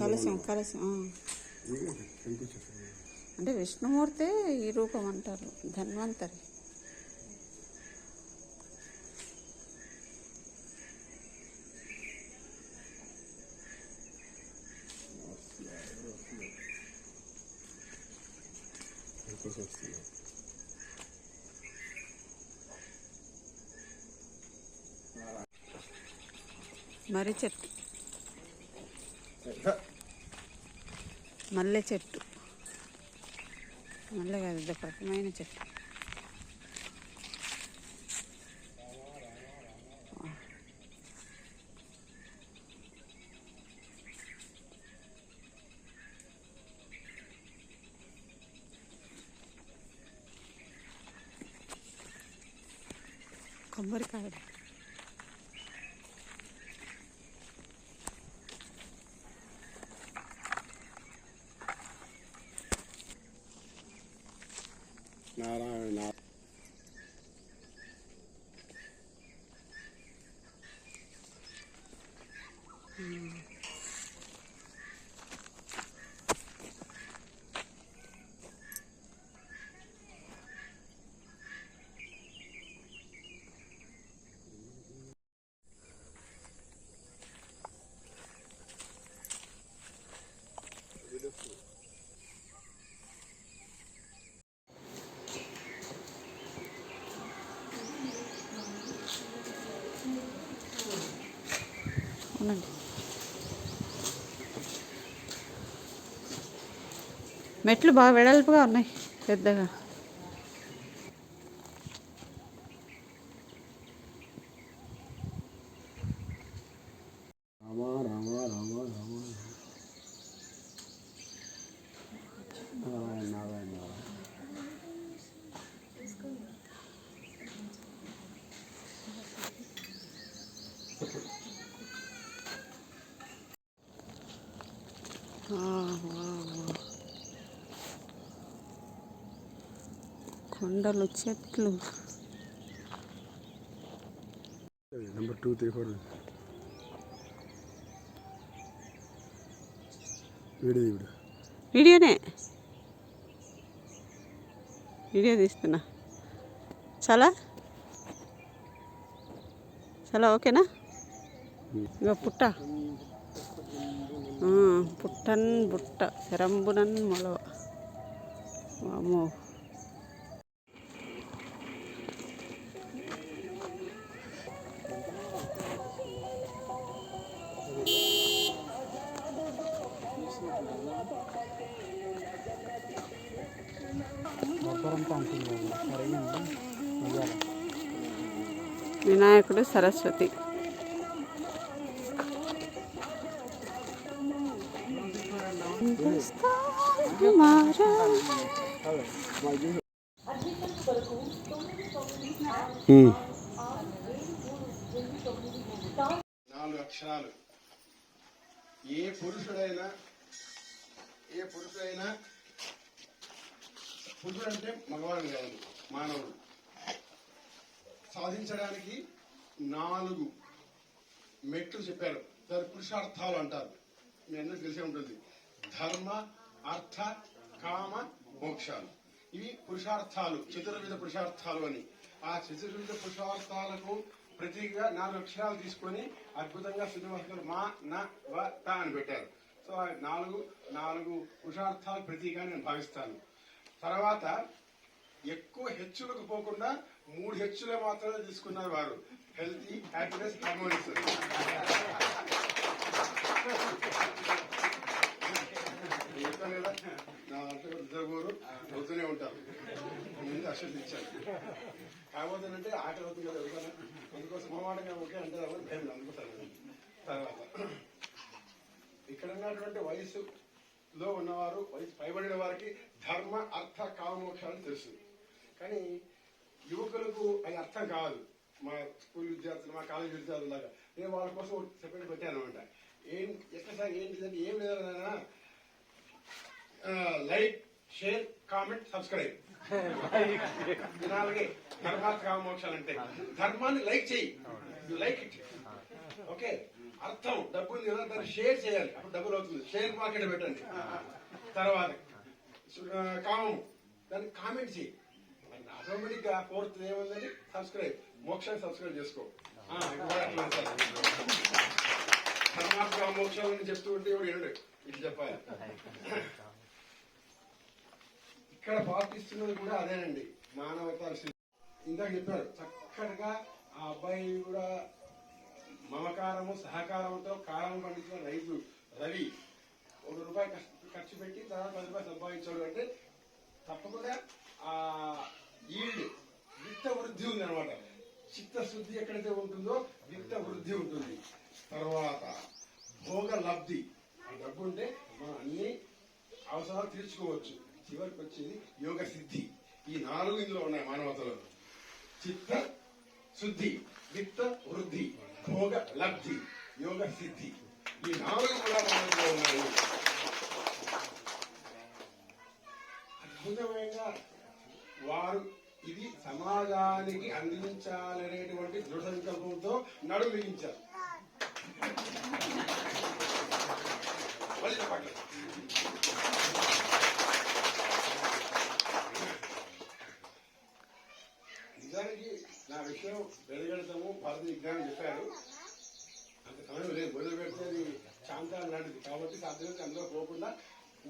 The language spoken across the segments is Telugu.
కలశం కలశం అంటే విష్ణుమూర్తే ఈ రూపం అంటారు ధన్వంతరి. మర్రి చెట్టు. మల్లె చెట్టు. మల్లె కాదు ఇది ఒక రకమైన చెట్టు. కొబ్బరికాయ నారాయణ నా- అవునండి మెట్లు బాగా వెడల్పుగా ఉన్నాయి పెద్దగా. రామ రామ రామ రామ నారాయణ నారాయణ నారాయణ ఆ, వా, వా. కొండలు చెట్లు. నెంబర్ టూ త్రీ ఫోర్ వీడిది వీడు వీడియోనే? వీడియో తీస్తున్నా. చాలా? చాలా ఓకేనా? ఇగో పుట్ట. పుట్టన్ బుట్ట శరంబునన్ మొలవ వామ్మో వినాయకుడు సరస్వతి నాలుగు అక్షరాలు ఏ పురుషుడైనా ఏ పురుషుడైనా పురుషుడు అంటే మగవాడు కాదు మానవుడు. సాధించడానికి నాలుగు మెట్లు చెప్పారు. దాని పురుషార్థాలు అంటారు. మీ అందరికీ తెలిసే ఉంటుంది. ధర్మ అర్థ కామ మోక్షాలు. ఇవి పురుషార్థాలు చతుర్విధ పురుషార్థాలు అని. ఆ చతుర్విధ పురుషార్థాలకు ప్రతిగా నాలుగు అక్షరాలు తీసుకొని అద్భుతంగా శ్రీనివాస్ మా న వ త అని పెట్టారు. సో ఆ నాలుగు నాలుగు పురుషార్థాలు ప్రతిగా నేను భావిస్తాను. తర్వాత ఎక్కువ హెచ్చులకు పోకుండా మూడు హెచ్చులే మాత్రమే తీసుకున్నారు వారు. హెల్తీ హ్యాపీనెస్ హార్మోనియస్ కదా నా అంటే రిజర్వోరు అవుతూనే ఉంటారు ముందు అక్షరం ఇచ్చాను కాకపోతే అంటే ఆట అవుతుంది కదా ఎవరికైనా అందుకోసం మొహమాటంగా ఓకే అంటే భయం అందుకోసం తర్వాత ఇక్కడ ఉన్నటువంటి వయసులో ఉన్నవారు వయసు పైబడిన వారికి ధర్మ అర్థ కామోక్షాలు తెలుసు కానీ యువకులకు అది అర్థం కాదు మా స్కూల్ విద్యార్థులు మా కాలేజ్ విద్యార్థులు లాగా నేను వాళ్ళ కోసం సెపరేట్ పెట్టాను అనమాట ఏం ఎట్లా సార్ ఏంటిదంటే ఏం లేదన్నా లైక్ షేర్ కామెంట్ సబ్స్క్రైబ్. నాలుగే ధర్మార్థ కామోక్షాలు అంటే ధర్మాన్ని లైక్ చేయి లైక్ ఇట్ ఓకే అర్థం. డబ్బు ఉంది కదా దాన్ని షేర్ చేయాలి. అప్పుడు డబ్బులు అవుతుంది. షేర్ మార్కెట్ పెట్టండి. తర్వాత కామం. దాన్ని కామెంట్ చేయి ఆటోమేటిక్గా ఫోర్త్ ఏముందని సబ్స్క్రైబ్. మోక్షాన్ని సబ్స్క్రైబ్ చేసుకో. ఆ, ఇప్పుడు కూడా అట్లా అంటారు. పరమాత్మ మోక్షాలని చెప్తూ ఉంటే ఇప్పుడు ఇది చెప్పాలి. ఇక్కడ పాటిస్తున్నది కూడా అదేనండి. మానవతా ఇందాక చెప్పారు చక్కగా ఆ అబ్బాయి కూడా మమకారము సహకారంతో కారం పండించిన రైతు రవి ఒక రూపాయి ఖర్చు పెట్టి తర్వాత పది రూపాయలు సంపాదించాడు అంటే తప్పకుండా ఆ ఈల్డ్ విత్త వృద్ధి ఉంది అనమాట చిత్తశుద్ధి ఎక్కడైతే ఉంటుందో విత్త వృద్ధి ఉంటుంది. తర్వాత భోగ లబ్ధి డబ్బు ఉంటే మనం అన్ని అవసరాలు తీర్చుకోవచ్చు. చివరికి వచ్చేది యోగ సిద్ధి. ఈ నాలుగు ఇందులో ఉన్నాయి మానవతలో. చిత్త శుద్ధి విత్త వృద్ధి భోగ లబ్ధి యోగ సిద్ధి. ఈ నాలుగు కూడా మానవతలో ఉన్నాయి. అద్భుతమైన వారు ఇది సమాజానికి అందించాలనేటువంటి దృఢ సంకల్పంతో నడుము బిగించారు. ఆ విషయం వెలుగడతాము భారత విజ్ఞానం చెప్పారు అంత సమయం లేదు. మొదలు పెడితే అది శాంతాలు లాంటిది. కాబట్టి సాధ్యమైతే అందులో పోకుండా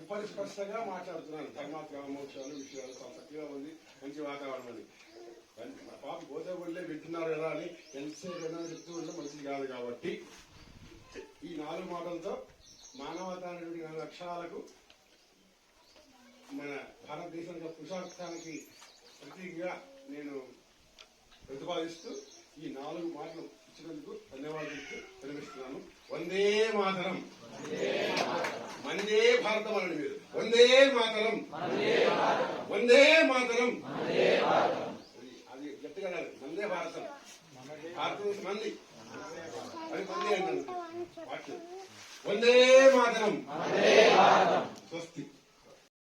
ఉపరిస్పష్టంగా మాట్లాడుతున్నాను ధర్మాత్మ మహోత్సవాలు విషయాలు చాలా చక్కగా ఉంది. మంచి వాతావరణం అని మా పాప పోతే వింటున్నారు కదా అని ఎంతసేపు ఏదైనా చెప్తూ ఉంటే మంచిది కాదు కాబట్టి ఈ నాలుగు మాటలతో మానవతా అనేటువంటి నాలుగు అక్షరాలకు మన భారతదేశం యొక్క పురుషార్థానికి ప్రతీకగా నేను ప్రతిపాదిస్తూ ఈ నాలుగు మాటలు ఇచ్చినందుకు ధన్యవాదాలు చెప్తూ విరమిస్తున్నాను వందే మాతరం. వందే భారతం అనండి మీరు. వందే మాతరం. వందే మాతరం. అది గట్టిగా. వందే భారతం. భారతదేశం మంది. అది మంది అన్నాను వాక్యం. వందే మాతరం.